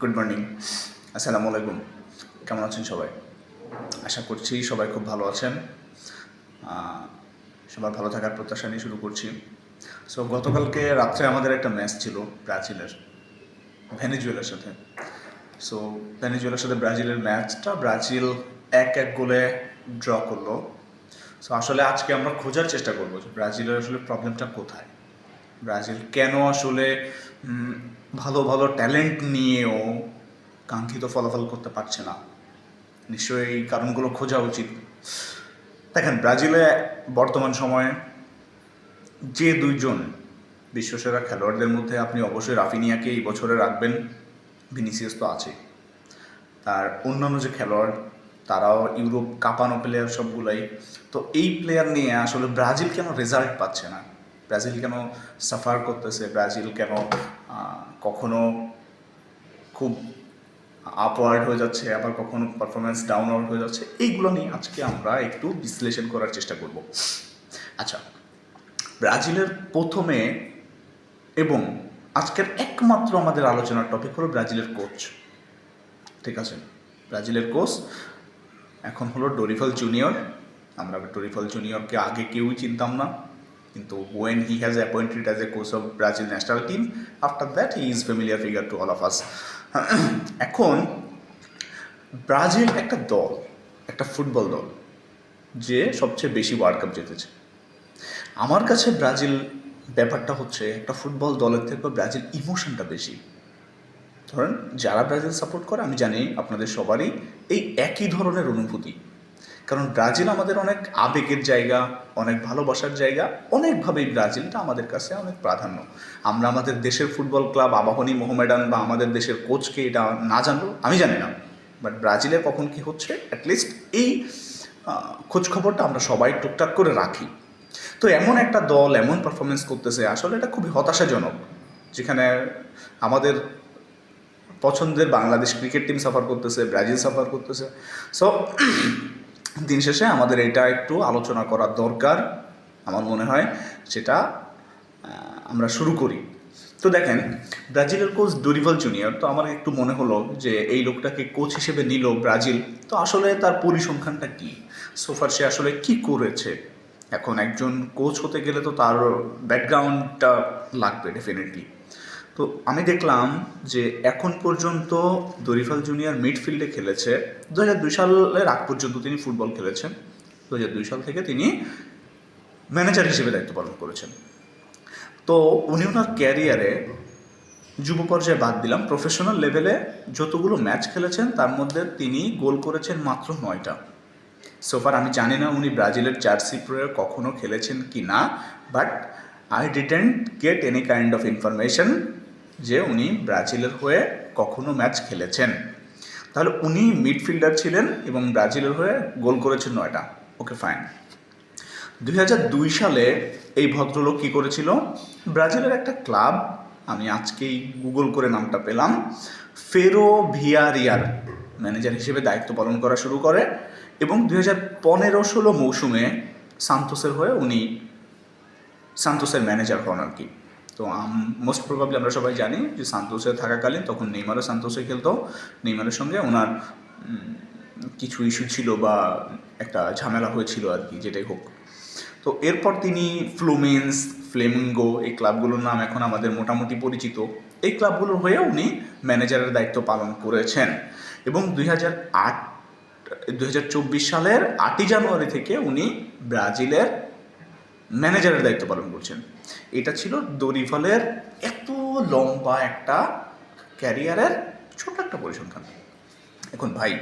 Good morning আসসালামু আলাইকুম কেমন আছেন সবাই? আশা করছি সবাই খুব ভালো আছেন। সবার ভালো থাকার প্রত্যাশা নিয়ে শুরু করছি। সো গতকালকে রাত্রে আমাদের একটা ম্যাচ ছিল ব্রাজিলের, ভেনেজুয়েলার সাথে। সো ভেনেজুয়েলার সাথে ব্রাজিলের ম্যাচটা ব্রাজিল এক এক গোলে ড্র করল। সো আসলে আজকে আমরা খোঁজার চেষ্টা করব ব্রাজিলের আসলে প্রবলেমটা কোথায়? ব্রাজিল কেন আসলে ভালো ভালো ট্যালেন্ট নিয়েও কাঙ্ক্ষিত ফলাফল করতে পারছে না। নিশ্চয়ই এই কারণগুলো খোঁজা উচিত। দেখেন, ব্রাজিলে বর্তমান সময়ে যে দুইজন বিশ্বসেরা খেলোয়াড়দের মধ্যে আপনি অবশ্যই রাফিনিয়াকে এই বছরে রাখবেন, ভিনিসিয়াস তো আছে। আর অন্যান্য যে খেলোয়াড়, তারাও ইউরোপ কাঁপানো প্লেয়ার সবগুলাই। তো এই প্লেয়ার নিয়ে আসলে ব্রাজিল কেন রেজাল্ট পাচ্ছে না? ব্রাজিল কেন সাফার করতেছে? ব্রাজিল কেন কখনো খুব আপওয়ার্ড হয়ে যাচ্ছে, আবার কখনো পারফরমেন্স ডাউনওয়ার্ড হয়ে যাচ্ছে? এইগুলো নিয়ে আজকে আমরা একটু বিশ্লেষণ করার চেষ্টা করব। আচ্ছা ব্রাজিলের প্রথমে এবং আজকের একমাত্র আমাদের আলোচনার টপিক হলো ব্রাজিলের কোচ ঠিক আছে? ব্রাজিলের কোচ এখন হলো ডোরিফল জুনিয়র। আমরা ডোরিফল জুনিয়রকে আগে কেউই চিনতাম না। কিন্তু when he has appointed as a coach of Brazil national team after that he is familiar figure to all of us এখন ব্রাজিল একটা দল, একটা ফুটবল দল, যে সবচেয়ে বেশি ওয়ার্ল্ড কাপ জিতেছে। আমার কাছে ব্রাজিল ব্যাপারটা হচ্ছে একটা ফুটবল দলের থেকে ব্রাজিল ইমোশনটা বেশি। ধরেন, যারা ব্রাজিল সাপোর্ট করে, আমি জানি আপনাদের সবারই এই একই ধরনের অনুভূতি। কারণ ব্রাজিল আমাদের অনেক আবেগের জায়গা অনেক ভালোবাসার জায়গা অনেকভাবেই ব্রাজিলটা আমাদের কাছে অনেক প্রাধান্য। আমরা আমাদের দেশের ফুটবল ক্লাব আবাহনী মোহামেডান বা আমাদের দেশের কোচকে এটা না জানলো আমি জানি না। বাট ব্রাজিলে কখন কি হচ্ছে অ্যাটলিস্ট এই আহ, খোঁজ খবরটা আমরা সবাই টুকটাক করে রাখি। তো এমন একটা দল এমন পারফরমেন্স করতেছে আসলে এটা খুবই হতাশাজনক যেখানে আমাদের পছন্দের বাংলাদেশ ক্রিকেট টিম সাফার করতেছে ব্রাজিল সাফার করতেছে। সো দিন শেষে আমাদের এটা একটু আলোচনা করার দরকার, আমার মনে হয়, সেটা আমরা শুরু করি। তো দেখেন, ব্রাজিলের কোচ ডোরিভাল জুনিয়র, তো আমার একটু মনে হলো যে এই লোকটাকে কোচ হিসেবে নিল ব্রাজিল, তো আসলে তার পরিসংখ্যানটা কি? সোফার সে আসলে কি করেছে? এখন একজন কোচ হতে গেলে তো তার ব্যাকগ্রাউন্ডটা লাগবে ডেফিনেটলি তো আমি দেখলাম যে এখন পর্যন্ত দরিফাল জুনিয়র মিডফিল্ডে খেলেছে। দু হাজার দুই সালের আগ পর্যন্ত তিনি ফুটবল খেলেছেন। দু হাজার দুই সাল থেকে তিনি ম্যানেজার হিসেবে দায়িত্ব পালন করেছেন। তো উনি ওনার ক্যারিয়ারে যুব পর্যায়ে বাদ দিলাম। প্রফেশনাল লেভেলে যতগুলো ম্যাচ খেলেছেন, তার মধ্যে তিনি গোল করেছেন মাত্র নয়টা। সোফার আমি জানি না উনি ব্রাজিলের জার্সি প্রয়ে কখনো খেলেছেন কি না but I didn't get any kind of information যে উনি ব্রাজিলের হয়ে কখনো ম্যাচ খেলেছেন। তাহলে উনি মিডফিল্ডার ছিলেন এবং ব্রাজিলের হয়ে গোল করেছেন নয়টা। Okay, fine. দুই হাজার দুই সালে এই ভদ্রলোক কী করেছিল? ব্রাজিলের একটা ক্লাব, আমি আজকেই গুগল করে নামটা পেলাম, ফেরো ভিয়ারিয়ার, ম্যানেজার হিসেবে দায়িত্ব পালন করা শুরু করে এবং দুই হাজার পনেরো ষোলো মৌসুমে সান্তোসের হয়ে উনি সান্তোসের ম্যানেজার হন আর কি। তো মোস্ট প্রবাবলি আমরা সবাই জানি যে সান্তোসে থাকাকালীন তখন নেইমারও সান্তোসে খেলতো। নেইমারের সঙ্গে ওনার কিছু ইস্যু ছিল বা একটা ঝামেলা হয়েছিল আর কি, যেটাই হোক। তো এরপর তিনি ফ্লুমেন্স ফ্লেমিঙ্গো এই ক্লাবগুলোর নাম এখন আমাদের মোটামুটি পরিচিত। এই ক্লাবগুলোর হয়ে উনি ম্যানেজারের দায়িত্ব পালন করেছেন। এবং দুই হাজার আট, দুই সালের আটই জানুয়ারি থেকে উনি ব্রাজিলের ম্যানেজারের দায়িত্ব পালন করছেন। এটা ছিল দরিফলের এত লম্বা একটা ক্যারিয়ারের ছোট একটা পরিসংখ্যান। এখন ভাই,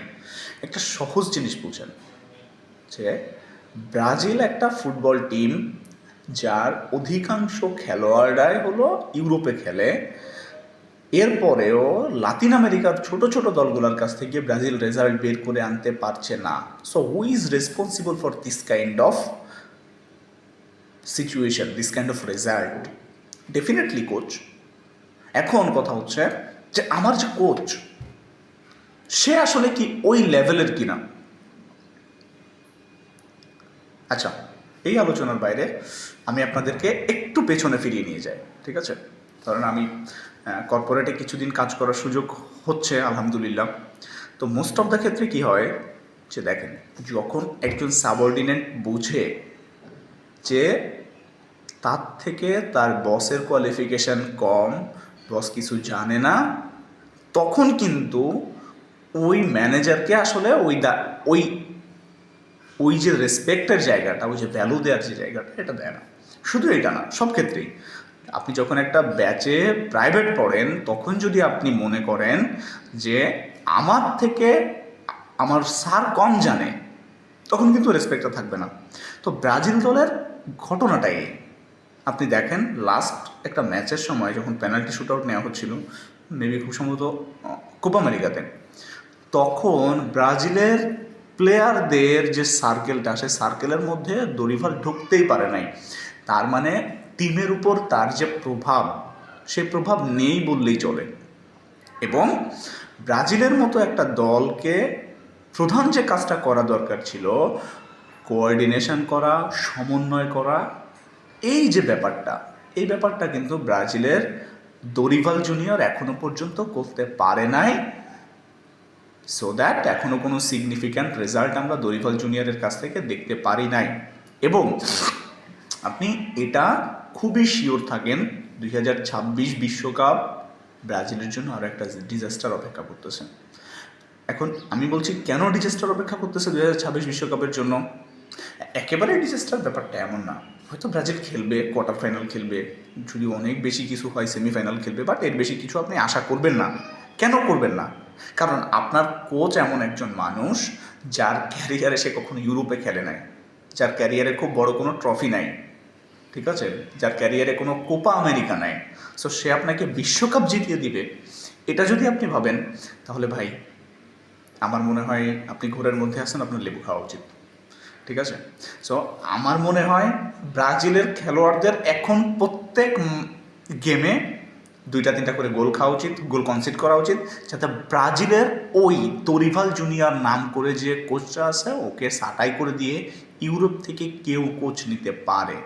একটা সহজ জিনিস বুঝেন যে ব্রাজিল একটা ফুটবল টিম যার অধিকাংশ খেলোয়াড়রাই হলো ইউরোপে খেলে। এরপরেও লাতিন আমেরিকার ছোট ছোট দলগুলোর কাছ থেকে ব্রাজিল রেজাল্ট বের করে আনতে পারছে না। So who is responsible for this kind of situation this kind of result definitely coach এখন কথা হচ্ছে যে আমার যে কোচ সে আসলে কি ওই লেভেলের কিনা? আচ্ছা এই আলোচনার বাইরে আমি আপনাদেরকে একটু পেছনে ফিরিয়ে নিয়ে যাই, ঠিক আছে? কারণ আমি কর্পোরেটে কিছুদিন কাজ করার সুযোগ হচ্ছে, আলহামদুলিল্লাহ। তো মোস্ট অফ দ্য ক্ষেত্রে কি হয়, যে দেখেন, যখন একজন সাবঅর্ডিনেট বুঝে যে তার থেকে তার বসের কোয়ালিফিকেশন কম বস কিছু জানে না, তখন কিন্তু ওই ম্যানেজারকে আসলে ওই দা, ওই ওই যে রেসপেক্টের জায়গাটা, ওই যে ভ্যালু দেওয়ার যে জায়গাটা, এটা দেয় না। শুধু এটা না, সব ক্ষেত্রেই। আপনি যখন একটা ব্যাচে প্রাইভেট পড়েন, তখন যদি আপনি মনে করেন যে আমার থেকে আমার স্যার কম জানে, তখন কিন্তু রেসপেক্টটা থাকবে না। তো ব্রাজিল দলের ঘটনাটাই। আপনি দেখেন লাস্ট একটা ম্যাচের সময় যখন পেনাল্টি শুট আউট নেওয়া হচ্ছিল মেবি খুব সম্ভবত কোপা আমেরিকাতে তখন ব্রাজিলের প্লেয়ারদের যে সার্কেলটা সেই সার্কেলের মধ্যে দরিভাল ঢুকতেই পারে নাই। তার মানে টিমের উপর তার যে প্রভাব, সেই প্রভাব নেই বললেই চলে। এবং ব্রাজিলের মতো একটা দলকে প্রধান যে কাজটা করা দরকার ছিল কোঅর্ডিনেশন করা, সমন্বয় করা এই যে ব্যাপারটা, এই ব্যাপারটা কিন্তু ব্রাজিলের দরিভাল জুনিয়র এখনও পর্যন্ত করতে পারে নাই। সো দ্যাট এখনও কোনো সিগনিফিক্যান্ট রেজাল্ট আমরা দরিভাল জুনিয়রের কাছ থেকে দেখতে পারি নাই। এবং আপনি এটা খুবই শিওর থাকেন, দুই বিশ্বকাপ ব্রাজিলের জন্য আরও একটা ডিজাস্টার অপেক্ষা করতেছে। এখন আমি বলছি, কেন ডিজাস্টার অপেক্ষা করতেছে দুই বিশ্বকাপের জন্য? একেবারে ডিজাস্টার ব্যাপারটা এমন না। হয়তো ব্রাজিল খেলবে কোয়ার্টার ফাইনাল খেলবে, যদি অনেক বেশি কিছু হয় সেমিফাইনাল খেলবে বাট এর বেশি কিছু আপনি আশা করবেন না। কেন করবেন না? কারণ আপনার কোচ এমন একজন মানুষ যার ক্যারিয়ারে সে কখনো ইউরোপে খেলে নাই। যার ক্যারিয়ারে খুব বড় কোনো ট্রফি নাই। ঠিক আছে? যার ক্যারিয়ারে কোনো কোপা আমেরিকা নাই। সো সে আপনাকে বিশ্বকাপ জিতিয়ে দিবে। এটা যদি আপনি ভাবেন, তাহলে ভাই, আমার মনে হয় আপনি ঘোরের মধ্যে আছেন, আপনার লেবু খাওয়া উচিত। ঠিক আছে? সো আমার মনে হয় ব্রাজিলের খেলোয়াড়দের এখন প্রত্যেক গেমে দুইটা, তিনটা করে গোল খাওয়া উচিত, গোল কনসিড করা উচিত, যাতে ব্রাজিলের ওই তরিভাল জুনিয়র নাম করে যে কোচটা আছে, ওকে সাটাই করে দিয়ে ইউরোপ থেকে কেউ কোচ নিতে পারে।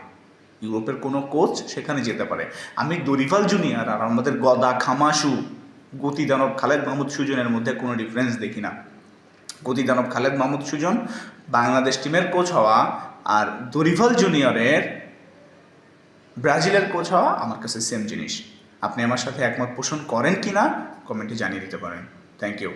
ইউরোপের কোনো কোচ সেখানে যেতে পারে। আমি দরিভাল জুনিয়র আর আমাদের গদা খামাসু গতি দানব খালেদ মাহমুদ সুজনের মধ্যে কোনো ডিফারেন্স দেখি না। গতি দানব খালেদ মাহমুদ সুজন, বাংলাদেশ টিমের কোচ হওয়া আর দরিভল জুনিয়রের ব্রাজিলের কোচ হওয়া আমার কাছে সেম জিনিস। আপনি আমার সাথে একমত পোষণ করেন কি না কমেন্টে জানিয়ে দিতে পারেন। Thank you